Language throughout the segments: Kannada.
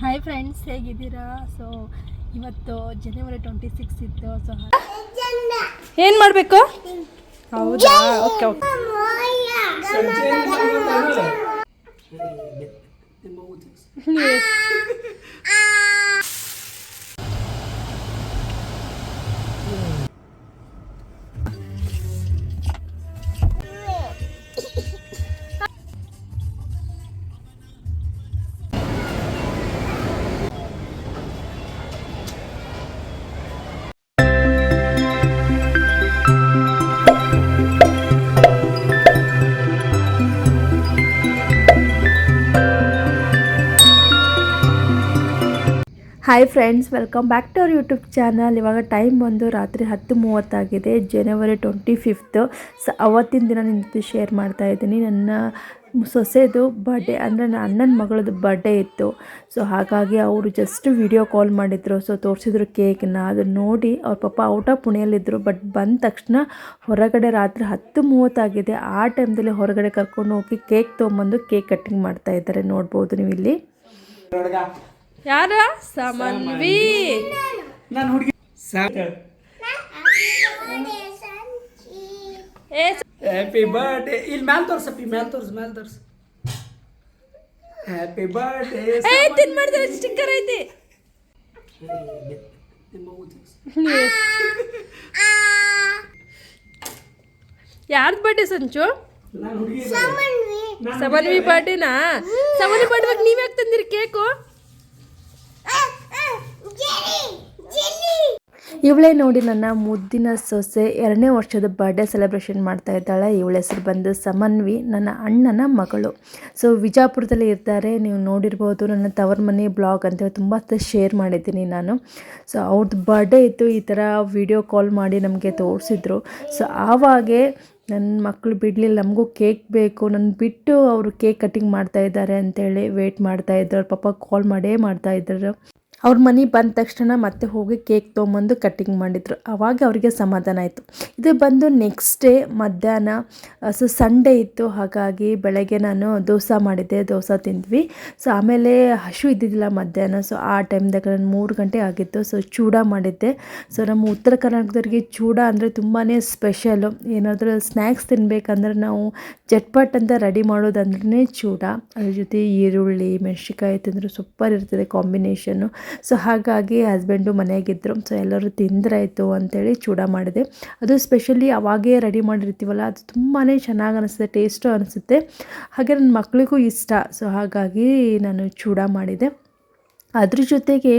ಹಾಯ್ ಫ್ರೆಂಡ್ಸ್ ಹೇಗಿದ್ದೀರಾ? ಸೊ ಇವತ್ತು ಜನವರಿ ಟ್ವೆಂಟಿ ಸಿಕ್ಸ್ ಇತ್ತು ಸೊ ಏನು ಮಾಡಬೇಕು? ಹೌದಾ? Okay okay hi friends welcome back to our YouTube channel ಇವಾಗ ಟೈಮ್ ಬಂದು ರಾತ್ರಿ ಹತ್ತು ಮೂವತ್ತಾಗಿದೆ ಜನವರಿ ಟ್ವೆಂಟಿ ಫಿಫ್ತ್ ಸೊ ಅವತ್ತಿನ ದಿನ ನಿಂತು ಶೇರ್ ಮಾಡ್ತಾ ಇದ್ದೀನಿ. ನನ್ನ ಸೊಸೆದು ಬರ್ಡೇ ಅಂದರೆ ನನ್ನ ಅಣ್ಣನ ಮಗಳದ್ದು ಬರ್ಡೇ ಇತ್ತು. ಸೊ ಹಾಗಾಗಿ ಅವರು ಜಸ್ಟ್ ವಿಡಿಯೋ ಕಾಲ್ ಮಾಡಿದರು. ಸೊ ತೋರಿಸಿದ್ರು ಕೇಕನ್ನ ಅದನ್ನು ನೋಡಿ ಅವ್ರ ಪಾಪ ಔಟ್ ಆಫ್ ಪುಣೆಯಲ್ಲಿದ್ದರು ಬಟ್ ಬಂದ ತಕ್ಷಣ ಹೊರಗಡೆ ರಾತ್ರಿ ಹತ್ತು ಮೂವತ್ತಾಗಿದೆ ಆ ಟೈಮ್ದಲ್ಲಿ ಹೊರಗಡೆ ಕರ್ಕೊಂಡು ಹೋಗಿ ಕೇಕ್ ತೊಗೊಂಬಂದು ಕೇಕ್ ಕಟ್ಟಿಂಗ್ ಮಾಡ್ತಾ ಇದ್ದಾರೆ. ನೋಡ್ಬೋದು ನೀವು ಇಲ್ಲಿ ಯಾರ? ಸಮನ್ವಿ. ನಾನು ಹುಡುಗಿ ಏ ಹ್ಯಾಪಿ ಬರ್ಡೇ ಇಲ್ಲಿ ಮ್ಯಾಲ್ ತೋರ್ಸಪ್ಪಿ ಮ್ಯಾಲ್ ತೋರ್ಸ್ ಮ್ಯಾಲ್ ತೋರ್ಸ್. ಹ್ಯಾಪಿ ಬರ್ಡೇ ಏ ತಿನ್ ಮಾಡಿದ್ರೆ ಸ್ಟಿಕ್ಕರ್ ಐತಿ. ಯಾರ್ದು ಬರ್ಡೇ ಸಂಚು? ಸಮನ್ವಿ. ಬರ್ಡೇನಾ ಸಮನ್ವಿ ಬರ್ಡೇ ನೀವ್ ಯಾಕೆ ತಂದಿರಿ ಕೇಕು? ಇವಳೇ ನೋಡಿ ನನ್ನ ಮುದ್ದಿನ ಸೊಸೆ ಎರಡನೇ ವರ್ಷದ ಬರ್ಡೇ ಸೆಲೆಬ್ರೇಷನ್ ಮಾಡ್ತಾ ಇದ್ದಾಳೆ. ಇವಳ ಹೆಸರು ಬಂದು ಸಮನ್ವಿ, ನನ್ನ ಅಣ್ಣನ ಮಗಳು. ಸೊ ವಿಜಾಪುರದಲ್ಲಿ ಇರ್ತಾರೆ. ನೀವು ನೋಡಿರ್ಬೋದು ನನ್ನ ತವರ್ ಮನೆ ಬ್ಲಾಗ್ ಅಂತೇಳಿ ತುಂಬ ಶೇರ್ ಮಾಡಿದ್ದೀನಿ ನಾನು. ಸೊ ಅವ್ರದ್ದು ಬರ್ಡೇ ಇತ್ತು. ಈ ಥರ ವಿಡಿಯೋ ಕಾಲ್ ಮಾಡಿ ನಮಗೆ ತೋರಿಸಿದ್ರು. ಸೊ ಆವಾಗೆ ನನ್ನ ಮಕ್ಕಳು ಬಿಡಲಿಲ್ಲ. ನಮಗೂ ಕೇಕ್ ಬೇಕು. ನನ್ನ ಬಿಟ್ಟು ಅವರು ಕೇಕ್ ಕಟ್ಟಿಂಗ್ ಮಾಡ್ತಾ ಇದ್ದಾರೆ ಅಂತೇಳಿ ವೇಟ್ ಮಾಡ್ತಾಯಿದ್ರು ಅವ್ರ ಪಾಪ ಕಾಲ್ ಮಾಡೇ ಮಾಡ್ತಾ ಇದ್ರು. ಅವ್ರ ಮನೆ ಬಂದ ತಕ್ಷಣ ಮತ್ತೆ ಹೋಗಿ ಕೇಕ್ ತೊಗೊಂಬಂದು ಕಟ್ಟಿಂಗ್ ಮಾಡಿದರು. ಆವಾಗ ಅವರಿಗೆ ಸಮಾಧಾನ ಆಯಿತು. ಇದು ಬಂದು ನೆಕ್ಸ್ಟ್ ಡೇ ಮಧ್ಯಾಹ್ನ ಸೊ ಸಂಡೇ ಇತ್ತು. ಹಾಗಾಗಿ ಬೆಳಗ್ಗೆ ನಾನು ದೋಸೆ ಮಾಡಿದ್ದೆ, ದೋಸೆ ತಿಂದ್ವಿ. ಸೊ ಆಮೇಲೆ ಹಸು ಇದ್ದಿದ್ದಿಲ್ಲ ಮಧ್ಯಾಹ್ನ. ಸೊ ಆ ಟೈಮ್ದಾಗ ನಾನು ಮೂರು ಗಂಟೆ ಆಗಿತ್ತು. ಸೊ ಚೂಡ ಮಾಡಿದ್ದೆ. ಸೊ ನಮ್ಮ ಉತ್ತರ ಕರ್ನಾಟಕದವ್ರಿಗೆ ಚೂಡ ಅಂದರೆ ತುಂಬಾ ಸ್ಪೆಷಲು ಏನಾದರೂ ಸ್ನ್ಯಾಕ್ಸ್ ತಿನ್ಬೇಕಂದ್ರೆ ನಾವು ಜಟ್ಪಟ್ ಅಂತ ರೆಡಿ ಮಾಡೋದಂದ್ರೆ ಚೂಡ. ಅದ್ರ ಜೊತೆ ಈರುಳ್ಳಿ ಮೆಣಸಿಕಾಯಿ ತಿಂದರೆ ಸೂಪರ್ ಇರ್ತದೆ ಕಾಂಬಿನೇಷನ್ನು ಸೊ ಹಾಗಾಗಿ ಹಸ್ಬೆಂಡು ಮನೆಯಾಗಿದ್ದರು ಸೊ ಎಲ್ಲರೂ ತಿಂದ್ರಾಯ್ತು ಅಂತೇಳಿ ಚೂಡ ಮಾಡಿದೆ. ಅದು ಸ್ಪೆಷಲಿ ಅವಾಗೇ ರೆಡಿ ಮಾಡಿರ್ತೀವಲ್ಲ, ಅದು ತುಂಬಾ ಚೆನ್ನಾಗಿ ಅನಿಸುತ್ತೆ ಟೇಸ್ಟು ಅನಿಸುತ್ತೆ. ಹಾಗೆ ನನ್ನ ಮಕ್ಕಳಿಗೂ ಇಷ್ಟ. ಸೊ ಹಾಗಾಗಿ ನಾನು ಚೂಡ ಮಾಡಿದೆ. ಅದ್ರ ಜೊತೆಗೆ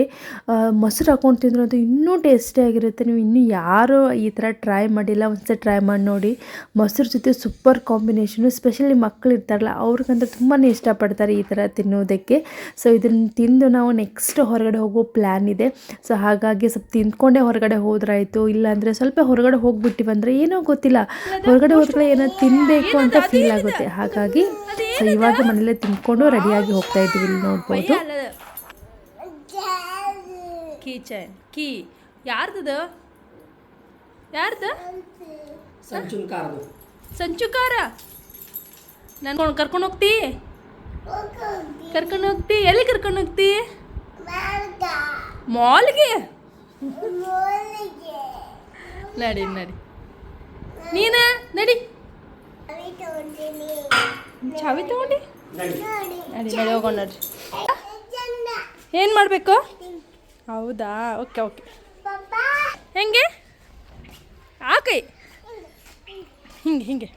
ಮೊಸರು ಹಾಕೊಂಡು ತಿಂದ್ರೆ ಅದು ಇನ್ನೂ ಟೇಸ್ಟಿಯಾಗಿರುತ್ತೆ ನೀವು ಇನ್ನೂ ಯಾರು ಈ ಥರ ಟ್ರೈ ಮಾಡಿಲ್ಲ ಒಂದ್ಸಲ ಟ್ರೈ ಮಾಡಿ ನೋಡಿ. ಮೊಸರು ಜೊತೆ ಸೂಪರ್ ಕಾಂಬಿನೇಷನು ಸ್ಪೆಷಲಿ ಮಕ್ಕಳು ಇರ್ತಾರಲ್ಲ, ಅವ್ರಿಗಂತ ತುಂಬಾ ಇಷ್ಟಪಡ್ತಾರೆ ಈ ಥರ ತಿನ್ನೋದಕ್ಕೆ. ಸೊ ಇದನ್ನು ತಿಂದು ನಾವು ನೆಕ್ಸ್ಟ್ ಹೊರಗಡೆ ಹೋಗೋ ಪ್ಲ್ಯಾನ್ ಇದೆ. ಸೊ ಹಾಗಾಗಿ ಸ್ವಲ್ಪ ತಿಂದ್ಕೊಂಡೇ ಹೊರಗಡೆ ಹೋದ್ರಾಯಿತು. ಇಲ್ಲಾಂದರೆ ಸ್ವಲ್ಪ ಹೊರಗಡೆ ಹೋಗ್ಬಿಟ್ಟಿವಂದ್ರೆ ಏನೋ ಗೊತ್ತಿಲ್ಲ. ಹೊರಗಡೆ ಹೋದ್ರೆ ಏನೋ ತಿನ್ನಬೇಕು ಅಂತ ಫೀಲ್ ಆಗುತ್ತೆ. ಹಾಗಾಗಿ ಸೊ ಇವಾಗ ಮನೇಲೆ ತಿಂದ್ಕೊಂಡು ರೆಡಿಯಾಗಿ ಹೋಗ್ತಾ ಇದ್ದೀವಿ. ಇಲ್ಲಿ ನೋಡ್ಬೋದು. Kitchen key. ಯಾರ್ದದ? ಯಾರ್ದ? ಸಂಚುಕಾರ. ನಾನು ಕರ್ಕೊಂಡು ಹೋಗ್ತಿ? ಕರ್ಕೊಂಡು ಹೋಗ್ತಿ? ಎಲ್ಲಿ ಕರ್ಕೊಂಡು ಹೋಗ್ತಿ? ಮಾಲ್ಗೆ. ನಡಿ ನಡಿ. ನೀನ ನಡಿ. ಚಾವಿ ತಗೊಂಡಿ? ನಡಿ. ನಡಿ ಹೋಗೋಣ ನಡ್ರಿ ಏನು ಮಾಡಬೇಕು? ಹೌದಾ? ಓಕೆ ಓಕೆ ಹೆಂಗೆ? ಆಕೈ ಕೈ. ಹಿಂಗೆ ಹಿಂಗೆ.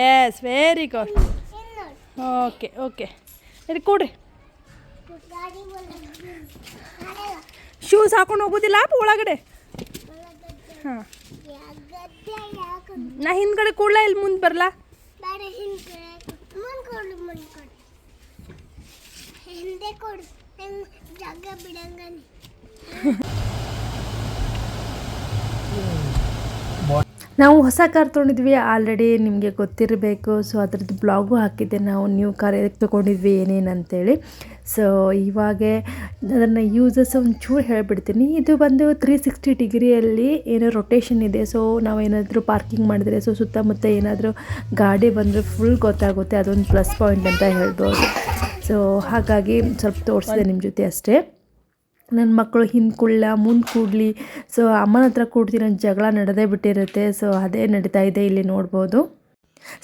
Yes very good okay okay ಇದು ಕೊಡ್ರಿ. ಶೂಸ್ ಹಾಕೊಂಡು ಹೋಗೋದಿಲ್ಲ ಒಳಗಡೆ. ಹಾಂ. ನಾ ಹಿಂದ್ಗಡೆ ಕೂಡಲ ಇಲ್ಲಿ ಮುಂದೆ ಬರಲಾ? ಹಿಂದೆ ಕೊಡು. ನಾವು ಹೊಸ ಕಾರ್ ತೊಗೊಂಡಿದ್ವಿ ಆಲ್ರೆಡಿ ನಿಮಗೆ ಗೊತ್ತಿರಬೇಕು. ಸೊ ಅದ್ರದ್ದು ಬ್ಲಾಗು ಹಾಕಿದ್ದೆ. ನಾವು ನ್ಯೂ ಕಾರ್ ಎದಕ್ಕೆ ತೊಗೊಂಡಿದ್ವಿ, ಏನೇನು ಅಂತೇಳಿ. ಸೊ ಇವಾಗ ಅದನ್ನು ಯೂಸಸ್ ಒಂಚೂರು ಹೇಳಿಬಿಡ್ತೀನಿ. ಇದು ಬಂದು ತ್ರೀ ಸಿಕ್ಸ್ಟಿ ಡಿಗ್ರಿಯಲ್ಲಿ ಏನೋ ರೊಟೇಷನ್ ಇದೆ. ಸೊ ನಾವೇನಾದರೂ ಪಾರ್ಕಿಂಗ್ ಮಾಡಿದರೆ ಸೊ ಸುತ್ತಮುತ್ತ ಏನಾದರೂ ಗಾಡಿ ಬಂದರೆ ಫುಲ್ ಗೊತ್ತಾಗುತ್ತೆ. ಅದೊಂದು ಪ್ಲಸ್ ಪಾಯಿಂಟ್ ಅಂತ ಹೇಳ್ಬೋದು. ಸೊ ಹಾಗಾಗಿ ಸ್ವಲ್ಪ ತೋರಿಸಿದೆ ನಿಮ್ಮ ಜೊತೆ ಅಷ್ಟೇ. ನನ್ನ ಮಕ್ಕಳು ಹಿಂದೆ ಕೂಡಲ, ಮುಂದೆ ಕೂಡಲಿ. ಸೊ ಅಮ್ಮನ ಹತ್ರ ಕೂಡ್ತೀನಿ, ಜಗಳ ನಡೆದೇ ಬಿಟ್ಟಿರುತ್ತೆ. ಸೊ ಅದೇ ನಡೀತಾ ಇದೆ, ಇಲ್ಲಿ ನೋಡ್ಬೋದು.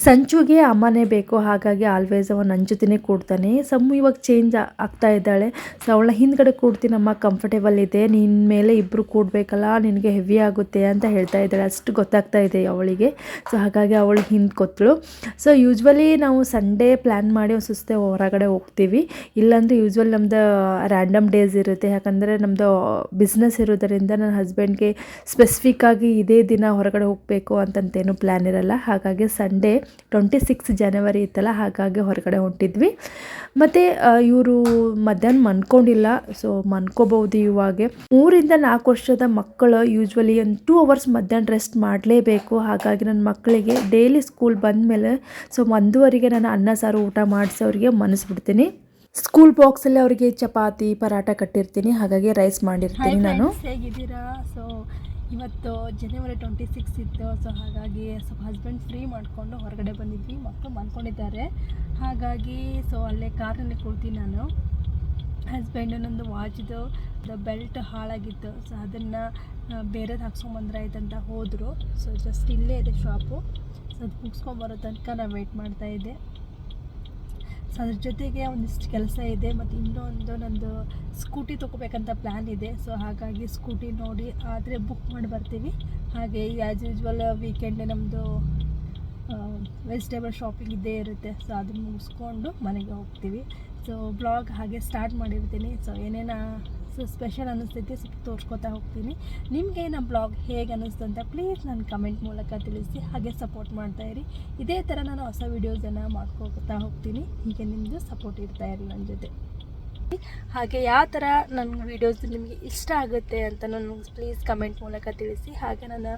ಸಂಚುಗೆ ಅಮ್ಮನೇ ಬೇಕು, ಹಾಗಾಗಿ ಆಲ್ವೇಸ್ ಅವ ನನ್ನ ಜೊತೆನೇ ಕೂಡ್ತಾನೆ. ಸಮ್ಮು ಇವಾಗ ಚೇಂಜ್ ಆಗ್ತಾ ಇದ್ದಾಳೆ. ಸೊ ಅವಳ ಹಿಂದ್ಗಡೆ ಕೂಡ್ತೀನಮ್ಮ ಕಂಫರ್ಟೇಬಲ್ ಇದೆ. ನಿನ್ನ ಮೇಲೆ ಇಬ್ಬರು ಕೂಡಬೇಕಲ್ಲ, ನಿನಗೆ ಹೆವಿ ಆಗುತ್ತೆ ಅಂತ ಹೇಳ್ತಾ ಇದ್ದಾಳೆ. ಅಷ್ಟು ಗೊತ್ತಾಗ್ತಾ ಇದೆ ಅವಳಿಗೆ. ಸೊ ಹಾಗಾಗಿ ಅವಳು ಹಿಂದೆ ಕೊತ್ತಳು ಸೊ ಯೂಶ್ವಲಿ ನಾವು ಸಂಡೇ ಪ್ಲ್ಯಾನ್ ಮಾಡಿ ಒಂದು ಸುಸ್ತೆ ಹೊರಗಡೆ ಹೋಗ್ತೀವಿ. ಇಲ್ಲಾಂದರೆ ಯೂಶ್ವಲ್ ನಮ್ಮದು ರ್ಯಾಂಡಮ್ ಡೇಸ್ ಇರುತ್ತೆ. ಯಾಕಂದರೆ ನಮ್ಮದು ಬಿಸ್ನೆಸ್ ಇರೋದರಿಂದ ನನ್ನ ಹಸ್ಬೆಂಡ್ಗೆ ಸ್ಪೆಸಿಫಿಕ್ಕಾಗಿ ಇದೇ ದಿನ ಹೊರಗಡೆ ಹೋಗಬೇಕು ಅಂತಂತೇನು ಪ್ಲ್ಯಾನ್ ಇರಲ್ಲ. ಹಾಗಾಗಿ ಸಂಡೇ ಟ್ವೆಂಟಿ ಸಿಕ್ಸ್ ಜನವರಿ ಇತ್ತಲ್ಲ ಹಾಗಾಗಿ ಹೊರಗಡೆ ಹೊಂಟಿದ್ವಿ. ಮತ್ತು ಇವರು ಮಧ್ಯಾಹ್ನ ಮನ್ಕೊಂಡಿಲ್ಲ ಸೊ ಮನ್ಕೋಬಹುದು ಇವಾಗೆ. ಮೂರಿಂದ ನಾಲ್ಕು ವರ್ಷದ ಮಕ್ಕಳು ಯೂಶ್ವಲಿ ಒಂದು ಟೂ ಅವರ್ಸ್ ಮಧ್ಯಾಹ್ನ ರೆಸ್ಟ್ ಮಾಡಲೇಬೇಕು. ಹಾಗಾಗಿ ನನ್ನ ಮಕ್ಕಳಿಗೆ ಡೈಲಿ ಸ್ಕೂಲ್ ಬಂದಮೇಲೆ ಸೊ ಒಂದೂವರೆಗೆ ನಾನು ಅನ್ನ ಸಾರು ಊಟ ಮಾಡಿಸಿ ಅವರಿಗೆ ಮನಸ್ಬಿಡ್ತೀನಿ ಸ್ಕೂಲ್ ಬಾಕ್ಸಲ್ಲಿ ಅವರಿಗೆ ಚಪಾತಿ ಪರಾಟ ಕಟ್ಟಿರ್ತೀನಿ. ಹಾಗಾಗಿ ರೈಸ್ ಮಾಡಿರ್ತೀನಿ ನಾನು. ಹೇಗಿದ್ದೀರಾ? ಸೊ ಇವತ್ತು ಜನವರಿ ಟ್ವೆಂಟಿ ಸಿಕ್ಸ್ ಇತ್ತು ಸೊ ಹಾಗಾಗಿ ಸ್ವಲ್ಪ ಹಸ್ಬೆಂಡ್ ಫ್ರೀ ಮಾಡಿಕೊಂಡು ಹೊರಗಡೆ ಬಂದಿದ್ವಿ, ಮಕ್ಕಳು ಮಲ್ಕೊಂಡಿದ್ದಾರೆ. ಹಾಗಾಗಿ ಸೊ ಅಲ್ಲೇ ಕಾರಲ್ಲಿ ಕೂಡ್ತೀನಿ ನಾನು. ಹಸ್ಬೆಂಡು ನಂದು ವಾಚ್ದು ಬೆಲ್ಟ್ ಹಾಳಾಗಿತ್ತು ಸೊ ಅದನ್ನು ಬೇರೆದು ಹಾಕ್ಸ್ಕೊಂಬಂದ್ರೆ ಆಯ್ತಂತ ಹೋದರು. ಸೊ ಜಸ್ಟ್ ಇಲ್ಲೇ ಇದೆ ಶಾಪು ಸೊ ಅದು ಮುಗಿಸ್ಕೊಂಬರೋ ತನಕ ನಾನು ವೆಯ್ಟ್ ಮಾಡ್ತಾಯಿದ್ದೆ ಸೊ ಅದ್ರ ಜೊತೆಗೆ ಒಂದಿಷ್ಟು ಕೆಲಸ ಇದೆ, ಮತ್ತು ಇನ್ನೊಂದು ನಂದು ಸ್ಕೂಟಿ ತೊಗೋಬೇಕಂತ ಪ್ಲ್ಯಾನ್ ಇದೆ. ಸೊ ಹಾಗಾಗಿ ಸ್ಕೂಟಿ ನೋಡಿ ಆದರೆ ಬುಕ್ ಮಾಡಿ ಬರ್ತೀವಿ. ಹಾಗೆ ಆ್ಯಸ್ ಯೂಶ್ವಲ್ ವೀಕೆಂಡ್ ನಮ್ಮದು ವೆಜಿಟೇಬಲ್ ಶಾಪಿಂಗ್ ಇದ್ದೇ ಇರುತ್ತೆ. ಸೊ ಅದನ್ನು ಮುಗಿಸ್ಕೊಂಡು ಮನೆಗೆ ಹೋಗ್ತೀವಿ. ಸೊ ಬ್ಲಾಗ್ ಹಾಗೆ ಸ್ಟಾರ್ಟ್ ಮಾಡಿರ್ತೀನಿ. ಸೊ ಏನೇನು ಸೊ ಸ್ಪೆಷಲ್ ಅನ್ನಿಸ್ತೈತಿ ಸ್ವಲ್ಪ ತೋರಿಸ್ಕೊತಾ ಹೋಗ್ತೀನಿ. ನಿಮಗೆ ನಮ್ಮ ಬ್ಲಾಗ್ ಹೇಗೆ ಅನ್ನಿಸ್ತು ಅಂತ ಪ್ಲೀಸ್ ನನ್ನ ಕಮೆಂಟ್ ಮೂಲಕ ತಿಳಿಸಿ, ಹಾಗೆ ಸಪೋರ್ಟ್ ಮಾಡ್ತಾಯಿರಿ ಇದೇ ಥರ ನಾನು ಹೊಸ ವೀಡಿಯೋಸನ್ನು ಮಾಡ್ಕೋತಾ ಹೋಗ್ತೀನಿ. ಹೀಗೆ ನಿಮ್ಮದು ಸಪೋರ್ಟ್ ಇರ್ತಾ ಇರಲಿ ನನ್ನ ಜೊತೆ. ಹಾಗೆ ಯಾವ ಥರ ನನ್ನ ವೀಡಿಯೋಸ್ ನಿಮಗೆ ಇಷ್ಟ ಆಗುತ್ತೆ ಅಂತ ನಾನು ಪ್ಲೀಸ್ ಕಮೆಂಟ್ ಮೂಲಕ ತಿಳಿಸಿ. ಹಾಗೆ ನಾನು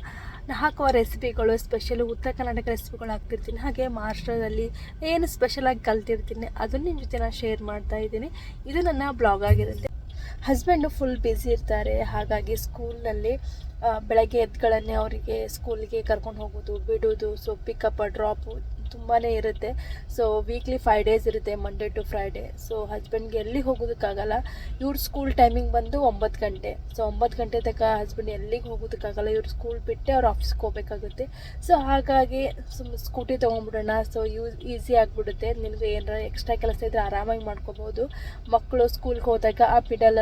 ಹಾಕುವ ರೆಸಿಪಿಗಳು ಸ್ಪೆಷಲು ಉತ್ತರ ಕರ್ನಾಟಕ ರೆಸಿಪಿಗಳು ಹಾಕ್ತಿರ್ತೀನಿ. ಹಾಗೆ ಮಹಾರಾಷ್ಟ್ರದಲ್ಲಿ ಏನು ಸ್ಪೆಷಲಾಗಿ ಕಲ್ತಿರ್ತೀನಿ, ಅದನ್ನು ನಿಮ್ಮ ಜೊತೆ ನಾನು ಶೇರ್ ಮಾಡ್ತಾ ಇದ್ದೀನಿ. ಇದು ನನ್ನ ಬ್ಲಾಗ್ ಆಗಿರುತ್ತೆ. ಹಸ್ಬೆಂಡು ಫುಲ್ ಬ್ಯುಸಿ ಇರ್ತಾರೆ, ಹಾಗಾಗಿ ಸ್ಕೂಲ್ನಲ್ಲಿ ಬೆಳಗ್ಗೆ ಎದ್ದುಗಳನ್ನೇ ಅವರಿಗೆ ಸ್ಕೂಲಿಗೆ ಕರ್ಕೊಂಡು ಹೋಗೋದು, ಬಿಡೋದು ಸೊ ಪಿಕಪ್ ಡ್ರಾಪು ತುಂಬಾ ಇರುತ್ತೆ. ಸೊ ವೀಕ್ಲಿ ಫೈವ್ ಡೇಸ್ ಇರುತ್ತೆ ಮಂಡೇ ಟು ಫ್ರೈಡೇ ಸೊ ಹಸ್ಬೆಂಡ್ಗೆ ಎಲ್ಲಿ ಹೋಗೋದಕ್ಕಾಗಲ್ಲ. ಇವ್ರ ಸ್ಕೂಲ್ ಟೈಮಿಂಗ್ ಬಂದು ಒಂಬತ್ತು ಗಂಟೆ. ಸೊ ಒಂಬತ್ತು ಗಂಟೆ ತನಕ ಹಸ್ಬೆಂಡ್ ಎಲ್ಲಿಗೆ ಹೋಗೋದಕ್ಕಾಗಲ್ಲ. ಇವ್ರ ಸ್ಕೂಲ್ ಬಿಟ್ಟೆ ಅವ್ರ ಆಫೀಸ್ಗೆ ಹೋಗಬೇಕಾಗುತ್ತೆ. ಸೊ ಹಾಗಾಗಿ ಸುಮ್ ಸ್ಕೂಟಿ ತೊಗೊಂಡ್ಬಿಡೋಣ. ಸೊ ಯೂಸ್ ಈಸಿ ಆಗಿಬಿಡುತ್ತೆ. ನಿಮಗೆ ಏನಾರ ಎಕ್ಸ್ಟ್ರಾ ಕೆಲಸ ಇದ್ದರೆ ಆರಾಮಾಗಿ ಮಾಡ್ಕೋಬೋದು. ಮಕ್ಕಳು ಸ್ಕೂಲ್ಗೆ ಹೋದಾಗ ಆ ಪಿಡಲ್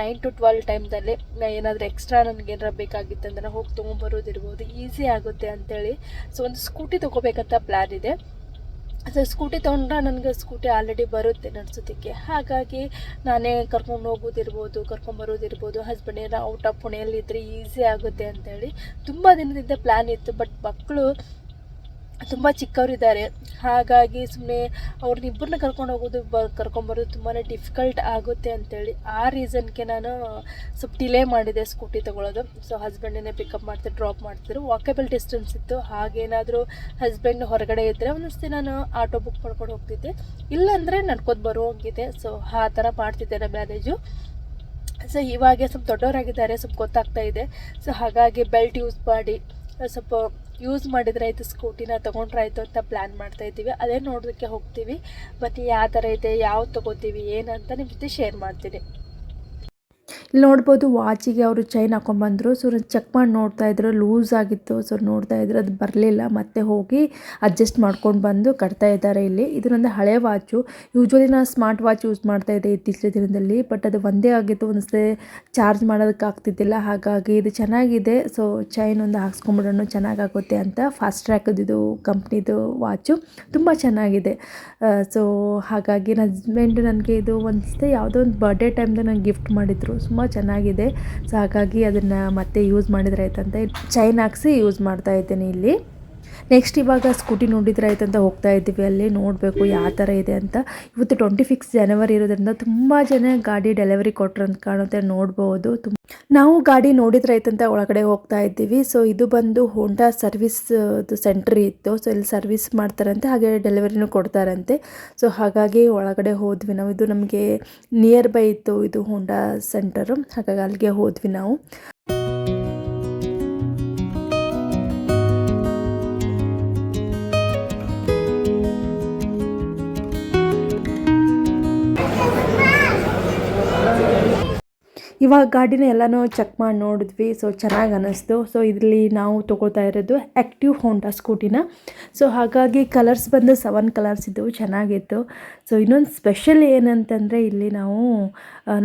ನೈನ್ ಟು ಟ್ವೆಲ್ ಟೈಮ್ದಲ್ಲಿ ಏನಾದರೂ ಎಕ್ಸ್ಟ್ರಾ ನನಗೆ ಏನಾರ ಬೇಕಾಗಿತ್ತಂದ್ರೆ ಹೋಗಿ ತೊಗೊಂಬರೋದಿರ್ಬೋದು. ಈಸಿ ಆಗುತ್ತೆ ಅಂತೇಳಿ. ಸೊ ಒಂದು ಸ್ಕೂಟಿ ತೊಗೋಬೇಕಂತ ಪ್ಲ್ಯಾನ್ ಇದೆ. ಸೊ ಸ್ಕೂಟಿ ತೊಗೊಂಡ್ರೆ ನನಗೆ ಸ್ಕೂಟಿ ಆಲ್ರೆಡಿ ಬರುತ್ತೆ ನಡೆಸೋದಕ್ಕೆ ಹಾಗಾಗಿ ನಾನೇ ಕರ್ಕೊಂಡು ಹೋಗೋದಿರ್ಬೋದು ಕರ್ಕೊಂಬರೋದಿರ್ಬೋದು ಹಸ್ಬೆಂಡ್ ಏನೋ ಔಟ್ ಆಫ್ ಪುಣೆಯಲ್ಲಿದ್ದರೆ ಈಸಿ ಆಗುತ್ತೆ ಅಂತೇಳಿ ತುಂಬ ದಿನದಿಂದ ಪ್ಲ್ಯಾನ್ ಇತ್ತು. ಬಟ್ ಮಕ್ಕಳು ತುಂಬ ಚಿಕ್ಕವರಿದ್ದಾರೆ. ಹಾಗಾಗಿ ಸುಮ್ಮನೆ ಅವ್ರನ್ನಿಬ್ಬರನ್ನ ಕರ್ಕೊಂಡು ಹೋಗೋದು ಬ, ಕರ್ಕೊಂಬರೋದು ತುಂಬಾ ಡಿಫಿಕಲ್ಟ್ ಆಗುತ್ತೆ ಅಂತೇಳಿ ಆ ರೀಸನ್ಗೆ ನಾನು ಸ್ವಲ್ಪ ಡಿಲೇ ಮಾಡಿದೆ ಸ್ಕೂಟಿ ತೊಗೊಳೋದು. ಸೊ ಹಸ್ಬೆಂಡನ್ನೇ ಪಿಕಪ್ ಮಾಡ್ತಾರೆ ಡ್ರಾಪ್ ಮಾಡ್ತಿದ್ರು. ವಾಕೇಬಲ್ ಡಿಸ್ಟೆನ್ಸ್ ಇತ್ತು. ಹಾಗೇನಾದರೂ ಹಸ್ಬೆಂಡ್ ಹೊರಗಡೆ ಇದ್ದರೆ ಒಂದೊಂದ್ಸತಿ ನಾನು ಆಟೋ ಬುಕ್ ಮಾಡ್ಕೊಂಡು ಹೋಗ್ತಿದ್ದೆ. ಇಲ್ಲಾಂದರೆ ನಡ್ಕೊಂಡು ಬರೋಂಗಿದೆ ಸೊ ಆ ಥರ ಮಾಡ್ತಿದ್ದೆ ನಾನು ಮ್ಯಾನೇಜು ಸೊ ಇವಾಗ ಸ್ವಲ್ಪ ದೊಡ್ಡವರಾಗಿದ್ದಾರೆ. ಸ್ವಲ್ಪ ಗೊತ್ತಾಗ್ತಾ ಇದೆ. ಸೊ ಹಾಗಾಗಿ ಬೆಲ್ಟ್ ಯೂಸ್ ಮಾಡಿ, ಸ್ವಲ್ಪ ಯೂಸ್ ಮಾಡಿದ್ರೆ ಆಯಿತು ಸ್ಕೂಟಿನ ತೊಗೊಂಡ್ರೆ ಆಯಿತು ಅಂತ ಪ್ಲ್ಯಾನ್ ಮಾಡ್ತಾ ಇದ್ದೀವಿ. ಅದೇ ನೋಡೋದಕ್ಕೆ ಹೋಗ್ತೀವಿ. ಮತ್ತು ಯಾವ ಥರ ಇದೆ, ಯಾವ್ದು ತೊಗೋತೀವಿ ಏನಂತ ನಿಮ್ಮ ಜೊತೆ ಶೇರ್ ಮಾಡ್ತೀನಿ. ಇಲ್ಲಿ ನೋಡ್ಬೋದು ವಾಚಿಗೆ ಅವರು ಚೈನ್ ಹಾಕೊಂಡ್ಬಂದರು. ಸೊ ಚೆಕ್ ಮಾಡಿ ನೋಡ್ತಾ ಇದ್ರು. ಲೂಸ್ ಆಗಿತ್ತು. ಸೊ ನೋಡ್ತಾ ಇದ್ರು. ಅದು ಬರಲಿಲ್ಲ. ಮತ್ತೆ ಹೋಗಿ ಅಡ್ಜಸ್ಟ್ ಮಾಡ್ಕೊಂಡು ಬಂದು ಕಟ್ತಾ ಇದ್ದಾರೆ ಇಲ್ಲಿ. ಇದು ಹಳೆ ವಾಚು ಯೂಶ್ವಲಿ ನಾನು ಸ್ಮಾರ್ಟ್ ವಾಚ್ ಯೂಸ್ ಮಾಡ್ತಾ ಇದ್ದೆ ಇತ್ತೀಚಿನ ದಿನದಲ್ಲಿ. ಬಟ್ ಅದು ಒಂದೇ ಆಗಿತ್ತು. ಒಂದ್ಸತಿ ಚಾರ್ಜ್ ಮಾಡೋದಕ್ಕೆ ಆಗ್ತಿದ್ದಿಲ್ಲ. ಹಾಗಾಗಿ ಇದು ಚೆನ್ನಾಗಿದೆ. ಸೊ ಚೈನ್ ಒಂದು ಹಾಕ್ಸ್ಕೊಂಬಿಡೋಣ. ಚೆನ್ನಾಗಾಗುತ್ತೆ ಅಂತ ಫಾಸ್ಟ್ ಟ್ರ್ಯಾಕ್ ಇದು ಕಂಪ್ನಿದು ವಾಚು ತುಂಬ ಚೆನ್ನಾಗಿದೆ. ಸೊ ಹಾಗಾಗಿ ನನ್ನ ಹಸ್ಬೆಂಡ್ ನನಗೆ ಇದು ಒಂದ್ಸತಿ ಯಾವುದೋ ಒಂದು ಬರ್ಡೇ ಟೈಮ್ದಾಗ ನಂಗೆ ಗಿಫ್ಟ್ ಮಾಡಿದ್ರು. ತುಂಬ ಚೆನ್ನಾಗಿದೆ. ಸೊ ಹಾಗಾಗಿ ಅದನ್ನು ಮತ್ತೆ ಯೂಸ್ ಮಾಡಿದರೆ ಆಯ್ತಂತೆ. ಚೈನ್ ಹಾಕ್ಸಿ ಯೂಸ್ ಮಾಡ್ತಾ ಇದ್ದೀನಿ ಇಲ್ಲಿ. ನೆಕ್ಸ್ಟ್ ಇವಾಗ ಸ್ಕೂಟಿ ನೋಡಿದ್ರೆ ಆಯ್ತು ಅಂತ ಹೋಗ್ತಾ ಇದ್ದೀವಿ. ಅಲ್ಲಿ ನೋಡಬೇಕು ಯಾವ ಥರ ಇದೆ ಅಂತ. ಇವತ್ತು ಟ್ವೆಂಟಿ ಫಿಕ್ಸ್ ಜನವರಿ ಇರೋದ್ರಿಂದ ತುಂಬ ಜನ ಗಾಡಿ ಡೆಲಿವರಿ ಕೊಟ್ಟರು ಅಂತ ಕಾಣುತ್ತೆ. ನೋಡ್ಬೋದು. ತುಂಬ ನಾವು ಗಾಡಿ ನೋಡಿದ್ರೆ ಆಯ್ತಂತ ಒಳಗಡೆ ಹೋಗ್ತಾ ಇದ್ದೀವಿ. ಸೊ ಇದು ಬಂದು ಹೋಂಡಾ ಸರ್ವಿಸ್ ಸೆಂಟ್ರ್ ಇತ್ತು. ಸೊ ಇಲ್ಲಿ ಸರ್ವಿಸ್ ಮಾಡ್ತಾರಂತೆ. ಹಾಗೆ ಡೆಲಿವರಿನೂ ಕೊಡ್ತಾರಂತೆ. ಸೊ ಹಾಗಾಗಿ ಒಳಗಡೆ ಹೋದ್ವಿ ನಾವು. ಇದು ನಮಗೆ ನಿಯರ್ ಬೈ ಇತ್ತು. ಇದು ಹೋಂಡಾ ಸೆಂಟರು ಹಾಗಾಗಿ ಅಲ್ಲಿಗೆ ಹೋದ್ವಿ ನಾವು. ಇವಾಗ ಗಾಡಿನ ಎಲ್ಲನೂ ಚೆಕ್ ಮಾಡಿ ನೋಡಿದ್ವಿ ಸೊ ಚೆನ್ನಾಗಿ ಅನ್ನಿಸ್ತು ಸೊ ಇದರಲ್ಲಿ ನಾವು ತೊಗೊಳ್ತಾ ಇರೋದು ಆ್ಯಕ್ಟಿವ್ ಹೋಂಡಾ ಸ್ಕೂಟಿನ ಸೊ ಹಾಗಾಗಿ ಕಲರ್ಸ್ ಬಂದು ಸೆವೆನ್ ಕಲರ್ಸ್ ಇದ್ದವು, ಚೆನ್ನಾಗಿತ್ತು. ಸೊ ಇನ್ನೊಂದು ಸ್ಪೆಷಲ್ ಏನಂತಂದರೆ ಇಲ್ಲಿ ನಾವು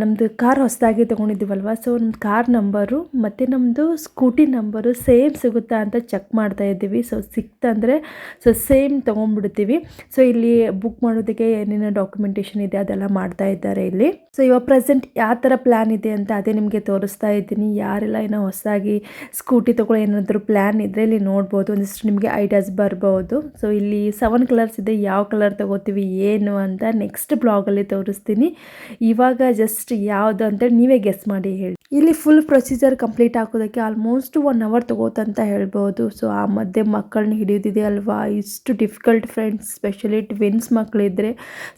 ನಮ್ಮದು ಕಾರ್ ಹೊಸದಾಗಿ ತೊಗೊಂಡಿದ್ದೀವಲ್ವ? ಸೊ ನಮ್ಮದು ಕಾರ್ ನಂಬರು ಮತ್ತು ನಮ್ಮದು ಸ್ಕೂಟಿ ನಂಬರು ಸೇಮ್ ಸಿಗುತ್ತಾ ಅಂತ ಚೆಕ್ ಮಾಡ್ತಾ ಇದ್ದೀವಿ. ಸೊ ಸಿಕ್ತಂದರೆ ಸೊ ಸೇಮ್ ತೊಗೊಂಡ್ಬಿಡ್ತೀವಿ. ಸೊ ಇಲ್ಲಿ ಬುಕ್ ಮಾಡೋದಕ್ಕೆ ಏನೇನು ಡಾಕ್ಯುಮೆಂಟೇಷನ್ ಇದೆ ಅದೆಲ್ಲ ಮಾಡ್ತಾ ಇದ್ದಾರೆ ಇಲ್ಲಿ. ಸೊ ಇವಾಗ ಪ್ರೆಸೆಂಟ್ ಯಾವ ಥರ ಪ್ಲ್ಯಾನ್ ಇದೆ ಅಂತ ಅದೇ ನಿಮಗೆ ತೋರಿಸ್ತಾ ಇದ್ದೀನಿ. ಯಾರೆಲ್ಲ ಏನೋ ಹೊಸದಾಗಿ ಸ್ಕೂಟಿ ತೊಗೊಳ್ಳೋ ಏನಾದರೂ ಪ್ಲ್ಯಾನ್ ಇದ್ದರೆ ಇಲ್ಲಿ ನೋಡ್ಬೋದು. ಒಂದಿಷ್ಟು ನಿಮಗೆ ಐಡಿಯಾಸ್ ಬರ್ಬೋದು. ಸೊ ಇಲ್ಲಿ ಸೆವೆನ್ ಕಲರ್ಸ್ ಇದೆ. ಯಾವ ಕಲರ್ ತೊಗೋತೀವಿ, ಏನು ನೆಕ್ಸ್ಟ್ ಬ್ಲಾಗಲ್ಲಿ ತೋರಿಸ್ತೀನಿ. ಇವಾಗ ಜಸ್ಟ್ ಯಾವುದು ಅಂತೇಳಿ ನೀವೇ ಗೆಸ್ ಮಾಡಿ ಹೇಳಿ. ಇಲ್ಲಿ ಫುಲ್ ಪ್ರೊಸೀಜರ್ ಕಂಪ್ಲೀಟ್ ಹಾಕೋದಕ್ಕೆ ಆಲ್ಮೋಸ್ಟ್ ಒನ್ ಅವರ್ ತಗೋತಂತ ಹೇಳ್ಬೋದು. ಸೊ ಆ ಮಧ್ಯೆ ಮಕ್ಕಳನ್ನ ಹಿಡಿಯೋದಿದೆ ಅಲ್ವಾ? ಇಷ್ಟು ಡಿಫಿಕಲ್ಟ್ ಫ್ರೆಂಡ್ಸ್ ಸ್ಪೆಷಲಿ ಟ್ವಿನ್ಸ್ ಮಕ್ಕಳಿದ್ರೆ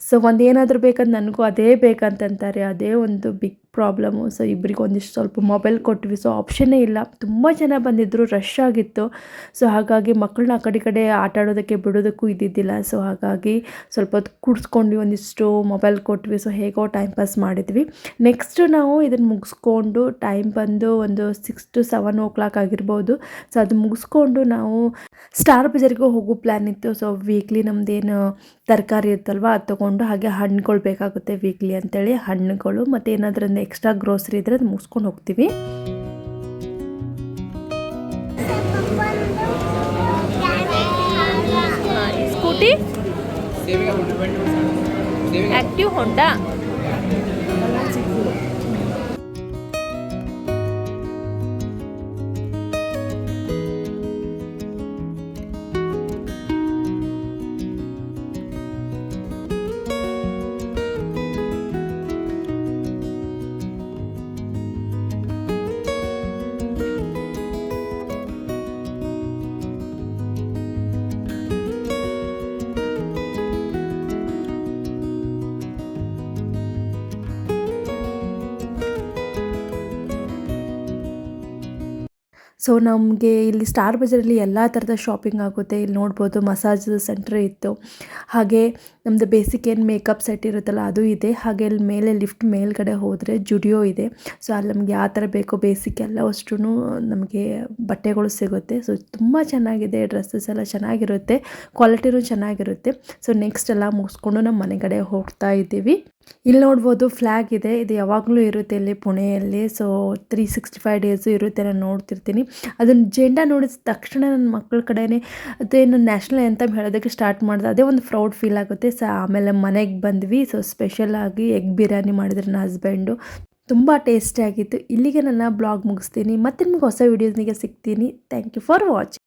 ಸೊ ಒಂದು ಏನಾದರೂ ಬೇಕಂತ ನನಗೂ ಅದೇ ಬೇಕಂತಂತಾರೆ. ಅದೇ ಒಂದು ಬಿಗ್ ಪ್ರಾಬ್ಲಮ್ಮು ಸೊ ಇಬ್ಬರಿಗೆ ಒಂದಿಷ್ಟು ಸ್ವಲ್ಪ ಮೊಬೈಲ್ ಕೊಟ್ವಿ. ಸೊ ಆಪ್ಷನ್ನೇ ಇಲ್ಲ. ತುಂಬ ಜನ ಬಂದಿದ್ದರು ರಶ್ ಆಗಿತ್ತು. ಸೊ ಹಾಗಾಗಿ ಮಕ್ಕಳನ್ನ ಆ ಕಡೆ ಕಡೆ ಆಟ ಆಡೋದಕ್ಕೆ ಬಿಡೋದಕ್ಕೂ ಇದ್ದಿದ್ದಿಲ್ಲ. ಸೊ ಹಾಗಾಗಿ ಸ್ವಲ್ಪ ಹೊತ್ತು ಕೂಡಿಸ್ಕೊಂಡ್ವಿ. ಒಂದಿಷ್ಟು ಮೊಬೈಲ್ ಕೊಟ್ವಿ. ಸೊ ಹೇಗೋ ಟೈಮ್ ಪಾಸ್ ಮಾಡಿದ್ವಿ. ನೆಕ್ಸ್ಟ್ ನಾವು ಇದನ್ನು ಮುಗಿಸ್ಕೊಂಡು ಟೈಮ್ ಬಂದು ಒಂದು six to seven o'clock ಆಗಿರ್ಬೋದು. ಸೊ ಅದು ಮುಗಿಸ್ಕೊಂಡು ನಾವು ಸ್ಟಾರ್ ಬಜಾರ್ಗೆ ಹೋಗೋ ಪ್ಲ್ಯಾನ್ ಇತ್ತು. ಸೊ ವೀಕ್ಲಿ ನಮ್ಮದೇನು ತರಕಾರಿ ಇರುತ್ತಲ್ವ ಅದು ತೊಗೊಂಡು ಹಾಗೆ ಹಣ್ಣುಗಳು ಬೇಕಾಗುತ್ತೆ ವೀಕ್ಲಿ ಅಂತೇಳಿ. ಹಣ್ಣುಗಳು ಮತ್ತು ಏನಾದ್ರೂ ಎಕ್ಸ್ಟ್ರಾ ಗ್ರೋಸರಿ ಇದ್ದರೆ ಅದು ಮುಗಿಸ್ಕೊಂಡು ಹೋಗ್ತೀವಿ. ಸ್ಕೂಟಿ ಆ್ಯಕ್ಟಿವ್ ಹೊಂಡಾ ಸೊ ನಮಗೆ ಇಲ್ಲಿ ಸ್ಟಾರ್ ಬಜಾರಲ್ಲಿ ಎಲ್ಲ ಥರದ ಶಾಪಿಂಗ್ ಆಗುತ್ತೆ. ಇಲ್ಲಿ ನೋಡ್ಬೋದು ಮಸಾಜ್ ಸೆಂಟ್ರ್ ಇತ್ತು. ಹಾಗೆ ನಮ್ಮದು ಬೇಸಿಕ್ ಏನು ಮೇಕಪ್ ಸೆಟ್ ಇರುತ್ತಲ್ಲ, ಅದು ಇದೆ. ಹಾಗೆ ಇಲ್ಲಿ ಮೇಲೆ ಲಿಫ್ಟ್ ಮೇಲ್ಗಡೆ ಹೋದರೆ ಜುಡಿಯೋ ಇದೆ. ಸೊ ಅಲ್ಲಿ ನಮ್ಗೆ ಯಾವ ಥರ ಬೇಕೋ ಬೇಸಿಕ್ ಎಲ್ಲ ಅಷ್ಟು ನಮಗೆ ಬಟ್ಟೆಗಳು ಸಿಗುತ್ತೆ. ಸೊ ತುಂಬ ಚೆನ್ನಾಗಿದೆ. ಡ್ರೆಸ್ಸಸ್ ಎಲ್ಲ ಚೆನ್ನಾಗಿರುತ್ತೆ. ಕ್ವಾಲಿಟಿನೂ ಚೆನ್ನಾಗಿರುತ್ತೆ. ಸೊ ನೆಕ್ಸ್ಟ್ ಎಲ್ಲ ಮುಗಿಸ್ಕೊಂಡು ನಮ್ಮ ಮನೆಗಡೆ ಹೋಗ್ತಾ ಇದ್ದೀವಿ. ಇಲ್ಲಿ ನೋಡ್ಬೋದು ಫ್ಲ್ಯಾಗ್ ಇದೆ. ಇದು ಯಾವಾಗಲೂ ಇರುತ್ತೆ ಇಲ್ಲಿ ಪುಣೆಯಲ್ಲಿ. So three sixty five days ಇರುತ್ತೆ ನಾನು ನೋಡ್ತಿರ್ತೀನಿ. ಅದನ್ನ ಜೆಂಡಾ ನೋಡಿದ ತಕ್ಷಣ ನನ್ನ ಮಕ್ಕಳ ಕಡೆನೇ ಅದೇನು ನ್ಯಾಷನಲ್ ಎಂತ ಹೇಳೋದಕ್ಕೆ ಸ್ಟಾರ್ಟ್ ಮಾಡಿದೆ. ಅದೇ ಒಂದು ಫ್ರೌಡ್ ಫೀಲ್ ಆಗುತ್ತೆ. ಸೊ ಆಮೇಲೆ ಮನೆಗೆ ಬಂದ್ವಿ. ಸೊ ಸ್ಪೆಷಲ್ ಆಗಿ ಎಗ್ ಬಿರಿಯಾನಿ ಮಾಡಿದ್ರು ನನ್ನ ಹಸ್ಬೆಂಡು ತುಂಬ ಟೇಸ್ಟಿ ಆಗಿತ್ತು. ಇಲ್ಲಿಗೆ ನನ್ನ ಬ್ಲಾಗ್ ಮುಗಿಸ್ತೀನಿ. ಮತ್ತೆ ನಿಮಗೆ ಹೊಸ ವೀಡಿಯೋಸ್ನಿಗೆ ಸಿಗ್ತೀನಿ. Thank you for watching